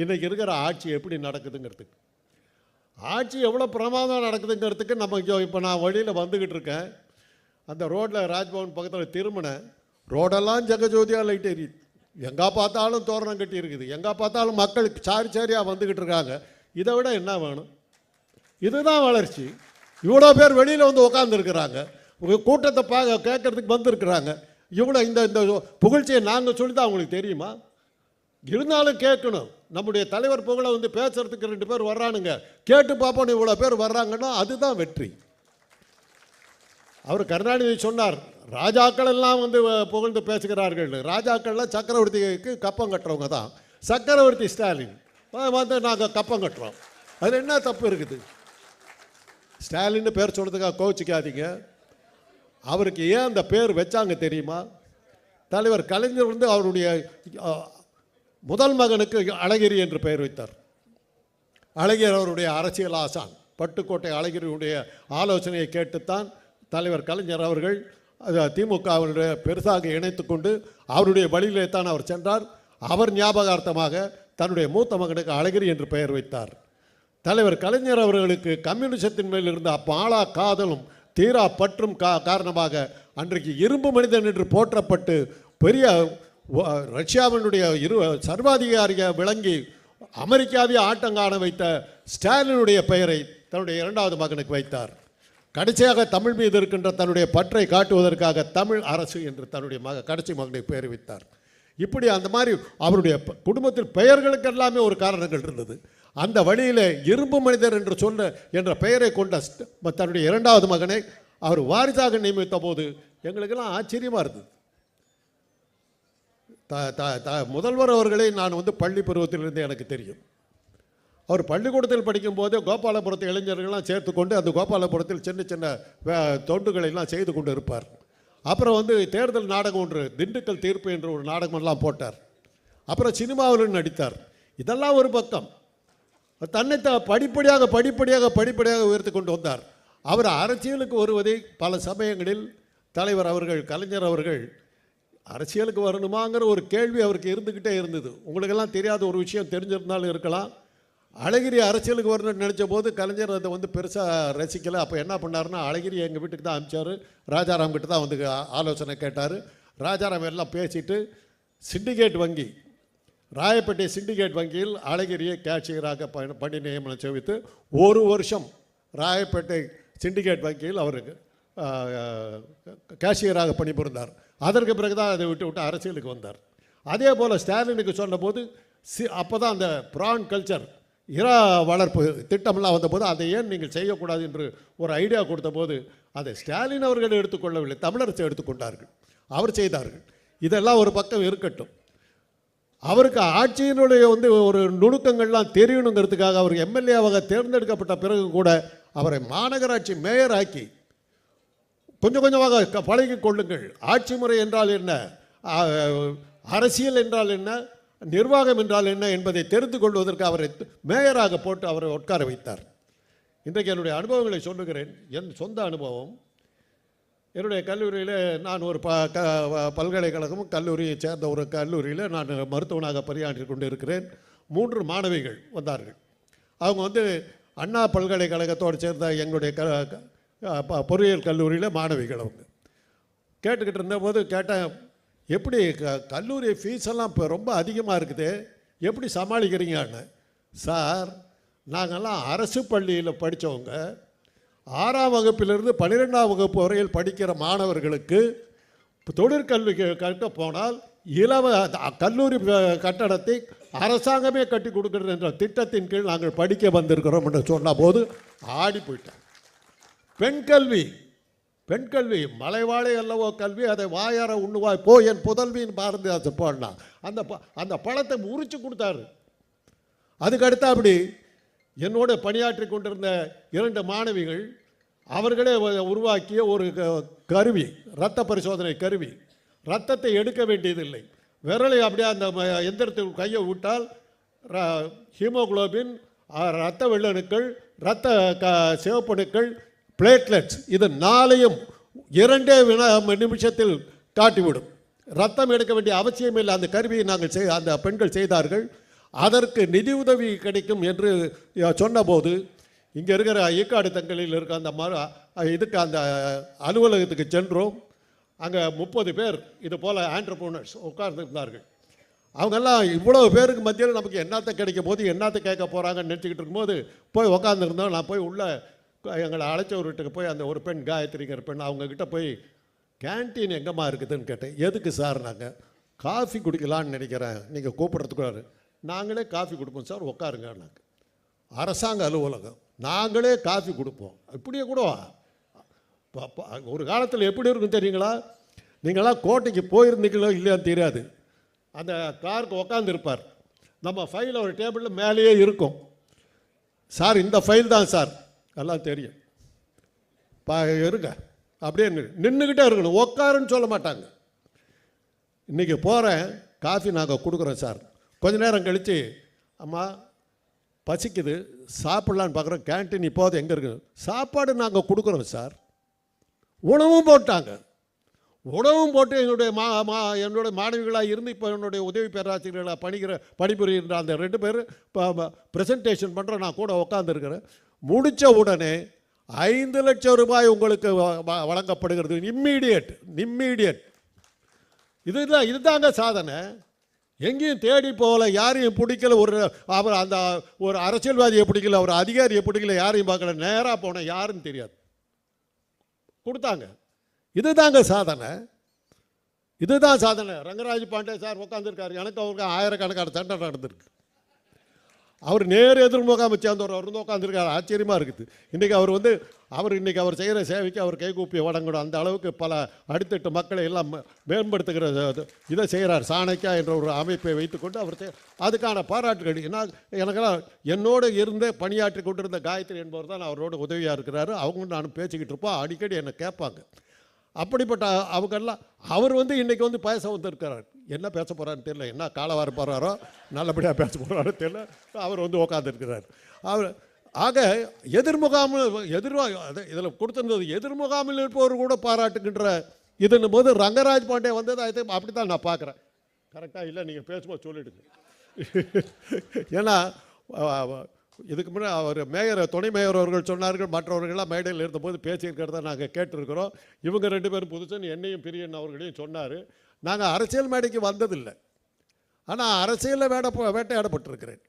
இன்றைக்கி இருக்கிற ஆட்சி எப்படி நடக்குதுங்கிறதுக்கு. ஆட்சி எவ்வளோ பிரமாதம் நடக்குதுங்கிறதுக்கு நம்ம இப்போ நான் வழியில் வந்துக்கிட்டு இருக்கேன். அந்த ரோட்டில் ராஜ்பவன் பக்கத்தில் திரும்பினேன் ரோடெல்லாம் ஜெகஜோதியாக லைட் எரியுது எங்கே பார்த்தாலும் தோரணம் கட்டி இருக்குது. எங்கே பார்த்தாலும் மக்கள் சாரி சாரியாக வந்துக்கிட்டு இருக்காங்க. இதை விட என்ன வேணும்? இதுதான் வளர்ச்சி. இவ்வளோ பேர் வெளியில் வந்து உட்காந்துருக்குறாங்க உங்கள் கூட்டத்தை பார்க்க கேட்குறதுக்கு வந்திருக்கிறாங்க. இவ்வளோ இந்த இந்த புகழ்ச்சியை நாங்கள் சொல்லி தான் அவங்களுக்கு தெரியுமா? இருந்தாலும் கேட்கணும். நம்முடைய தலைவர் புகழை வந்து பேசுறதுக்கு ரெண்டு பேர் வர்றானுங்க. கேட்டு பார்ப்போம் இவ்வளோ பேர் வர்றாங்கன்னா அதுதான் வெற்றி. அவர் கருணாநிதி சொன்னார் ராஜாக்கள் எல்லாம் வந்து புகழ்ந்து பேசுகிறார்கள். ராஜாக்கள்லாம் சக்கரவர்த்திக்கு கப்பம் கட்டுறவங்க தான். சக்கரவர்த்தி ஸ்டாலின். வந்து நாங்கள் கப்பம் கட்டுறோம். அதில் என்ன தப்பு இருக்குது? ஸ்டாலின்னு பேர் சொன்னதுக்காக கோவிச்சிக்காதீங்க. அவருக்கு ஏன் அந்த பேர் வச்சாங்க தெரியுமா? தலைவர் கலைஞர் வந்து அவருடைய முதல் மகனுக்கு அழகிரி என்று பெயர் வைத்தார். அழகிரி அவருடைய அரசியல் ஆசான். பட்டுக்கோட்டை அழகிரியுடைய ஆலோசனையை கேட்டுத்தான் தலைவர் கலைஞர் அவர்கள் திமுகவினுடைய பெருசாக இணைத்து கொண்டு அவருடைய வழியிலே தான் அவர் சென்றார். அவர் ஞாபகார்த்தமாக தன்னுடைய மூத்த மகனுக்கு அழகிரி என்று பெயர் வைத்தார். தலைவர் கலைஞர் அவர்களுக்கு கம்யூனிசத்தின் மேல் இருந்த பாலா காதலும் தீரா பற்றும் கா காரணமாக அன்றைக்கு இரும்பு மனிதன் என்று போற்றப்பட்டு பெரிய ரஷ்யாவினுடைய இரு சர்வாதிகாரியாக விளங்கி அமெரிக்காவை ஆட்டம் காண வைத்த ஸ்டாலினுடைய பெயரை தன்னுடைய இரண்டாவது மகனுக்கு வைத்தார். கடைசியாக தமிழ் மீது இருக்கின்ற தன்னுடைய பற்றை காட்டுவதற்காக தமிழ் அரசு என்று தன்னுடைய மக கடைசி மகனை பெயர் வைத்தார். இப்படி அந்த மாதிரி அவருடைய குடும்பத்தில் பெயர்களுக்கு எல்லாமே ஒரு காரணங்கள் இருந்தது. அந்த வழியில் இரும்பு மனிதர் என்று சொன்ன என்ற பெயரை கொண்ட தன்னுடைய இரண்டாவது மகனை அவர் வாரிசாக நியமித்த போது எங்களுக்கெல்லாம் ஆச்சரியமாக இருந்தது. த த த முதல்வர் அவர்களை நான் வந்து பள்ளி பருவத்திலிருந்து எனக்கு தெரியும். அவர் பள்ளிக்கூடத்தில் படிக்கும்போது கோபாலபுரத்து இளைஞர்கள்லாம் சேர்த்துக்கொண்டு அந்த கோபாலபுரத்தில் சின்ன சின்ன வே- செய்து கொண்டு இருப்பார். அப்புறம் வந்து தேர்தல் நாடகம் ஒன்று திண்டுக்கல் தீர்ப்பு என்ற ஒரு நாடகமெல்லாம் போட்டார். அப்புறம் சினிமாவில் நடித்தார். இதெல்லாம் ஒரு பக்கம். தன்னை த படிப்படியாக படிப்படியாக படிப்படியாக உயர்த்தி கொண்டு வந்தார். அவர் அரசியலுக்கு வருவதை பல சமயங்களில் தலைவர் அவர்கள் கலைஞர் அவர்கள் அரசியலுக்கு வரணுமாங்கிற ஒரு கேள்வி அவருக்கு இருந்துக்கிட்டே இருந்தது. உங்களுக்கெல்லாம் தெரியாத ஒரு விஷயம் தெரிஞ்சிருந்தாலும் இருக்கலாம். அழகிரி அரசியலுக்கு வரணும்னு நினச்ச போது கலைஞர் அதை வந்து பெருசாக ரசிக்கலை. அப்போ என்ன பண்ணாருன்னா அழகிரி எங்கள் வீட்டுக்கு தான் அனுப்பிச்சார் ராஜாராம் கிட்ட தான் வந்து ஆலோசனை கேட்டார். ராஜாராம் எல்லாம் பேசிட்டு சிண்டிகேட் வங்கி. ராயப்பேட்டை சிண்டிகேட் வங்கியில் அழகிரியை கேஷியராக பணி பணி நியமனம் செய்வித்து ஒரு வருஷம் ராயப்பேட்டை சிண்டிகேட் வங்கியில் அவருக்கு கேஷியராக பணிபுரிந்தார். அதற்கு பிறகு தான் அதை விட்டு விட்டு அரசியலுக்கு வந்தார். அதே போல் ஸ்டாலினுக்கு சொன்னபோது சி அப்போ தான் அந்த ப்ரான் கல்ச்சர் இரா வளர்ப்பு திட்டமெல்லாம் வந்தபோது அதை ஏன் நீங்கள் செய்யக்கூடாது என்று ஒரு ஐடியா கொடுத்தபோது அதை ஸ்டாலின் அவர்கள் எடுத்துக்கொள்ளவில்லை தமிழரசு எடுத்துக்கொண்டார்கள் அவர் செய்தார்கள். இதெல்லாம் ஒரு பக்கம் இருக்கட்டும். அவருக்கு ஆட்சியினுடைய வந்து ஒரு நுணுக்கங்கள்லாம் தெரியணுங்கிறதுக்காக அவர் எம்எல்ஏவாக தேர்ந்தெடுக்கப்பட்ட பிறகு கூட அவரை மாநகராட்சி மேயர் ஆக்கி கொஞ்சம் கொஞ்சமாக க- கொள்ளுங்கள். ஆட்சி முறை என்றால் என்ன? அரசியல் என்றால் என்ன? நிர்வாகம் என்றால் என்ன என்பதை தெரிந்து கொள்வதற்கு அவரை மேயராக போட்டு அவரை உட்கார வைத்தார். இன்றைக்கு என்னுடைய அனுபவங்களை சொல்லுகிறேன். என் சொந்த அனுபவம். என்னுடைய கல்லூரியில் நான் ஒரு ப க பல்கலைக்கழகமும் கல்லூரியை சேர்ந்த ஒரு கல்லூரியில் நான் மருத்துவனாக பணியாற்றி கொண்டு இருக்கிறேன் மூன்று மாணவிகள் வந்தார்கள். அவங்க வந்து அண்ணா பல்கலைக்கழகத்தோடு சேர்ந்த எங்களுடைய க பொறியியல் கல்லூரியில் மாணவிகள் அவங்க. கேட்டுக்கிட்டு இருந்தபோது கேட்டேன் எப்படி க கல்லூரி ஃபீஸ் எல்லாம் இப்போ ரொம்ப அதிகமாக இருக்குது? எப்படி சமாளிக்கிறீங்கன்னு சார் நாங்கள்லாம் அரசு பள்ளியில் படித்தவங்க ஆறாம் வகுப்பிலிருந்து பன்னிரெண்டாம் வகுப்பு வரையில் படிக்கிற மாணவர்களுக்கு தொழிற்கல்வி கட்ட கற்க போனால் இலவ கல்லூரி கட்டடத்தை அரசாங்கமே கட்டி கொடுக்கிறது என்ற திட்டத்தின் கீழ் நாங்கள் படிக்க வந்திருக்கிறோம் என்று சொன்ன போது ஆடி போயிட்டேன். பெண் கல்வி. பெண் கல்வி மலைவாழை அல்லவோ கல்வி அதை வாயார உண்ணுவாய் போ என் புதல்வின்னு பாரதிதாசன் பாடினா அந்த ப- அந்த பழத்தை உரிச்சு கொடுத்தாரு. அதுக்கு அப்படி என்னோட பணியாற்றி கொண்டிருந்த இரண்டு மாணவிகள் அவர்களே உருவாக்கிய ஒரு க- கருவி இரத்த பரிசோதனை கருவி. ரத்தத்தை எடுக்க வேண்டியதில்லை. விரலை அப்படியே அந்த ம- எந்திரத்தில் கையை விட்டால் ர- ஹீமோகுளோபின் இரத்த வெள்ளணுக்கள் இரத்த க சிவப்பணுக்கள் பிளேட்லெட்ஸ் இது நாளையும் இரண்டே வினா நிமிஷத்தில் காட்டிவிடும். ரத்தம் எடுக்க வேண்டிய அவசியம் இல்லை. அந்த கருவியை நாங்கள் செய் அந்த பெண்கள் செய்தார்கள். அதற்கு நிதி உதவி கிடைக்கும் என்று சொன்னபோது இங்கே இருக்கிற ஈக்காடு தங்களில் இருக்க அந்த மறு இதுக்கு அந்த அலுவலகத்துக்கு சென்றோம். அங்கே முப்பது பேர் இது போல் ஆண்டர்போனர்ஸ் உட்கார்ந்துருந்தார்கள். அவங்கெல்லாம் இவ்வளோ பேருக்கு மத்தியில் நமக்கு என்னத்தை கிடைக்கும் போது என்னத்தை கேட்க போகிறாங்கன்னு நினச்சிக்கிட்டு இருக்கும்போது போய் உட்காந்துருந்தோம் நான் போய் உள்ளே எங்களை அழைச்ச ஒரு வீட்டுக்கு போய் அந்த ஒரு பெண் காயத்ரிங்கிற பெண் அவங்கக்கிட்ட போய் கேன்டீன் எங்கம்மா இருக்குதுன்னு கேட்டேன். எதுக்கு சார் நாங்கள் காஃபி குடிக்கலான்னு நினைக்கிறேன். நீங்கள் கூப்பிட்றதுக்குள்ளாரு நாங்களே காஃபி கொடுப்போம் சார். உட்காருங்க நாங்கள் அரசாங்க அலுவலகம். நாங்களே காஃபி கொடுப்போம். இப்படியே கூட ஒரு காலத்தில் எப்படி இருக்கும் தெரியுங்களா? நீங்களாம் கோட்டைக்கு போயிருந்தீங்களோ இல்லையான்னு தெரியாது. அந்த காருக்கு உக்காந்துருப்பார். நம்ம ஃபைல் ஒரு டேபிளில் மேலேயே இருக்கும். சார் இந்த ஃபைல் தான் சார். எல்லாம் தெரியும். பா இருங்க. அப்படியே நின்றுக்கிட்டே இருக்கணும். உக்காருன்னு சொல்ல மாட்டாங்க. இன்றைக்கி போகிறேன் காஃபி நாங்கள் கொடுக்குறோம் சார். கொஞ்ச நேரம் கழித்து அம்மா பசிக்குது. சாப்பிட்லான்னு பார்க்குறோம். கேன்டீன் இப்போது எங்கே இருக்குது சாப்பாடு நாங்கள் கொடுக்குறோம் சார். உணவும் போட்டாங்க. உணவும் போட்டு என்னுடைய மா மா என்னுடைய மாணவிகளாக இருந்து இப்போ என்னுடைய உதவி பேராசிரியர்களாக பணிகிற பணிபுரிகின்ற அந்த ரெண்டு பேர் இப்போ ப்ரெசன்டேஷன் பண்ணுற நான் கூட உட்காந்துருக்கிறேன் முடித்த உடனே ஐந்து லட்சம் ரூபாய் உங்களுக்கு வ- வ- வழங்கப்படுகிறது. இம்மீடியட் இம்மீடியட் இதுதான் இதுதாங்க சாதனை. எங்கேயும் தேடி போகல யாரையும் பிடிக்கல ஒரு அவர் அந்த ஒரு அரசியல்வாதியை பிடிக்கல ஒரு அதிகாரியை பிடிக்கல யாரையும் பார்க்கல நேராக போனேன் யாருன்னு தெரியாது. கொடுத்தாங்க. இதுதாங்க சாதனை. இதுதான் சாதனை. ரங்கராஜ் பாண்டே சார் உட்காந்துருக்காரு எனக்கு அவருக்கு ஆயிரக்கணக்கான சண்டை நடந்திருக்கு. அவர் நேர் எதிர்முகாமை சேர்ந்தவர் அவர் வந்து உட்காந்துருக்காரு ஆச்சரியமாக இருக்குது. இன்றைக்கி அவர் வந்து அவர் இன்றைக்கி அவர் செய்கிற சேவைக்கு அவர் கைகூப்பி வழங்கணும். அந்த அளவுக்கு பல அடுத்தட்டு மக்களை எல்லாம் மேம்படுத்துகிற இது- இதை செய்கிறார் சாணக்கியா என்ற ஒரு அமைப்பை வைத்துக்கொண்டு அவர் அதுக்கான பாராட்டுகள். ஏன்னா எனக்கெல்லாம் என்னோடு இருந்து பணியாற்றி கொண்டிருந்த காயத்ரி என்பவர் தான் அவரோட உதவியாக இருக்கிறாரு. அவங்க நானும் பேசிக்கிட்டு இருப்போம். அடிக்கடி என்னை கேட்பாங்க. அப்படிப்பட்ட அவங்கெல்லாம் அவர் வந்து இன்றைக்கி வந்து பேச வந்திருக்கிறார். என்ன பேச போகிறான்னு தெரியல. என்ன காலவார போகிறாரோ நல்லபடியாக பேச போகிறாரோ தெரியல. அவர் வந்து உக்காந்துருக்கிறார். அவர் ஆக எதிர்முகாமில் எதிர்வா இதில் கொடுத்துருந்தது எதிர்முகாமில் இருப்பவர் கூட பாராட்டுகின்ற இதுன்னும் போது ரங்கராஜ் பாண்டே வந்தது அது அப்படி தான் நான் பார்க்குறேன். கரெக்டாக இல்லை நீங்கள் பேசும்போது சொல்லிவிடுங்க ஏன்னா இதுக்கு முன்னே அவர் மேயர் துணை மேயர் அவர்கள் சொன்னார்கள் மற்றவர்கள்லாம் மேடையில் இருந்தபோது பேசியிருக்கிறத நாங்கள் கேட்டிருக்கிறோம். இவங்க ரெண்டு பேரும் புதுசுன்னு என்னையும் பிரியன் அவர்களையும் சொன்னார். நாங்கள் அரசியல் மேடைக்கு வந்ததில்லை. ஆனால் அரசியலில் வேட வேட்டையாடப்பட்டிருக்கிறேன்.